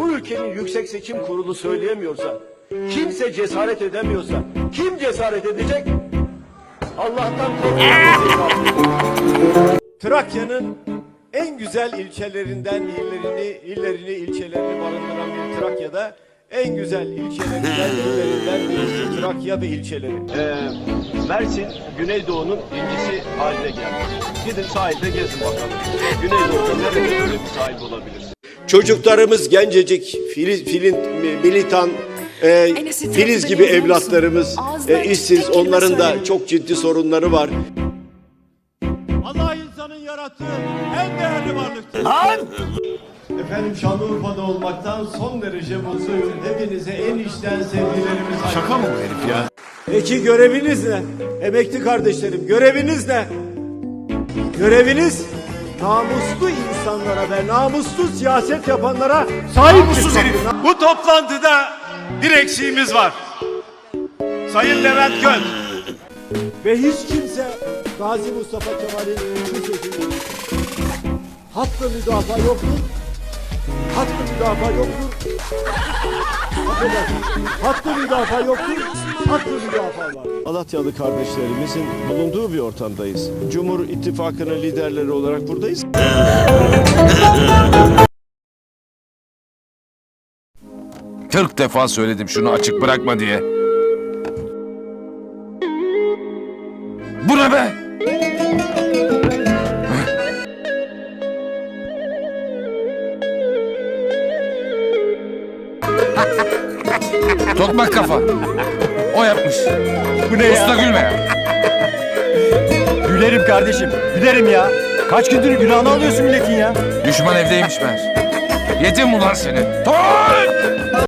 Türkiye'nin Yüksek Seçim Kurulu söyleyemiyorsa, kimse cesaret edemiyorsa, kim cesaret edecek? Allah'tan. Trakya'nın en güzel ilçelerinden illerini, illerini, ilçelerini barındıran bir Trakya'da en güzel ilçelerinden, illerinden birisi Trakya ve ilçeleri. Ee, Mersin, Güneydoğu'nun incisi haline geldi. Gidin sahilde gezin bakalım. Güneydoğu'da nerede böyle bir sahil olabilir? Çocuklarımız gencecik, filiz, filin, militan, e, filiz gibi evlatlarımız, e, işsiz, onların da çok ciddi sorunları var. Allah insanın yarattığı en değerli varlıktır. Efendim Şanlıurfa'da olmaktan son derece mutluyum. Hepinize en içten sevgilerimizi... Şaka mı bu herif ya? Peki göreviniz ne? Emekli kardeşlerim göreviniz ne? Göreviniz namuslu insanlara ve namuslu siyaset yapanlara sahip Namussuz herif. Bu toplantıda bir eksiğimiz var. Sayın Levent Göl. Ve hiç kimse Gazi Mustafa Kemal'in şu sözünü hattı müdafaa yoktur. Hattı müdafaa yoktur. Affedersiniz. Hattı müdafaa yoktur. Hattı müdafaa var. Alatyalı kardeşlerimizin bulunduğu bir ortamdayız. Cumhur İttifakı'nın liderleri olarak buradayız. Kırk defa söyledim şunu açık bırakma diye. Bu ne be? Tokmak kafa. O yapmış. Bu ne Usta ya? gülme. Gülerim kardeşim. Gülerim ya. Kaç gündür günahını alıyorsun milletin ya. Düşman evdeymiş meğer. Yedim ulan seni. Toy!